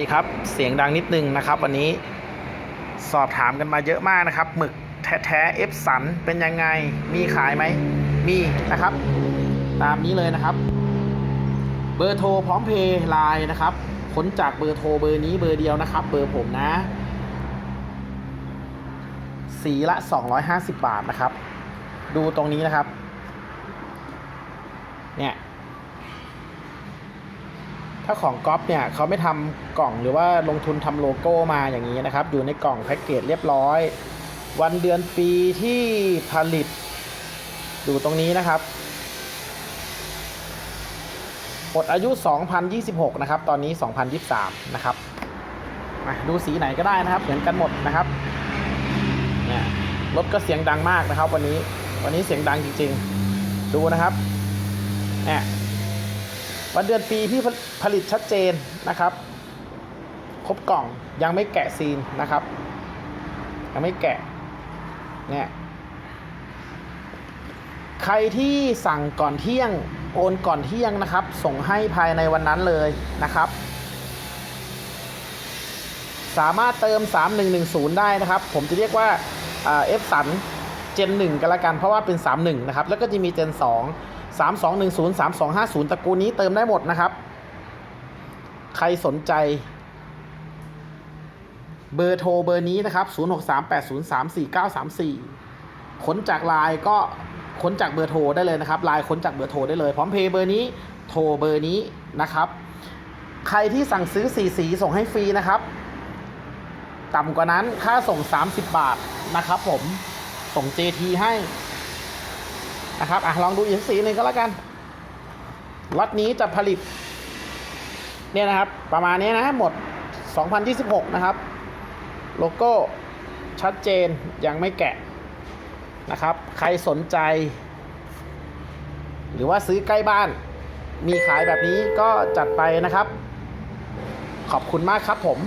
ดีครับ เสียงดังนิดนึงนะครับ วันนี้สอบถามกันมาเยอะมากนะครับ หมึกแท้ๆเอฟสันเป็นยังไง มีขายไหม มีนะครับ ตามนี้เลยนะครับ เบอร์โทรพร้อมเพย์ไลน์นะครับค้นจากเบอร์โทรเบอร์นี้เบอร์เดียวนะครับ เบอร์ผมนะ สีละ 250 บาทนะครับ ดูตรงนี้นะครับ เนี่ย ถ้าของก๊อฟเนี่ยเขาไม่ทำกล่องหรือว่าลงทุนทำโลโก้มาอย่างนี้นะครับ อยู่ในกล่องแพ็กเกจเรียบร้อย วันเดือนปีที่ผลิตดูตรงนี้นะครับหมดอายุ 2026 นะครับ ตอนนี้ 2023 นะครับมาดูสีไหนก็ได้นะครับ เหมือนกันหมดนะครับเนี่ยรถก็เสียงดังมากนะครับ วันนี้ วันนี้เสียงดังจริงๆ ดูนะครับเนี่ย วันเดือนปีที่ผลิตชัดเจนนะครับ ครบกล่องยังไม่แกะซีนนะครับ ยังไม่แกะเนี่ยใครที่สั่งก่อนเที่ยงโอนก่อนเที่ยงนะครับ ส่งให้ภายในวันนั้นเลยนะครับ สามารถเติม 3110 ได้นะครับ ผมจะเรียกว่าเอฟสันเจน1กันละกันเพราะว่าเป็น 31 นะครับ แล้วก็จะมีเจน 2 3210 3250ตระกูลนี้เติมได้หมดนะครับ ใครสนใจ เบอร์โทรเบอร์นี้นะครับ 0638034934ค้นจากไลน์ก็ค้นจากเบอร์โทรได้เลยนะครับไลน์ค้นจากเบอร์โทรได้เลย พร้อมเพย์เบอร์นี้โทรเบอร์นี้นะครับ ใครที่สั่งซื้อสีสีส่งให้ฟรีนะครับต่ำกว่านั้นค่าส่ง 30 บาทนะครับผม ส่ง JT ให้ นะครับอะลองดูอีกสักสีหนึ่งก็แล้วกันล็อตนี้จะผลิต เนี่ยนะครับ ประมาณนี้นะหมด 2026 นะครับ โลโก้ชัดเจนยังไม่แกะนะครับ ใครสนใจ หรือว่าซื้อใกล้บ้าน มีขายแบบนี้ก็จัดไปนะครับ ขอบคุณมากครับผม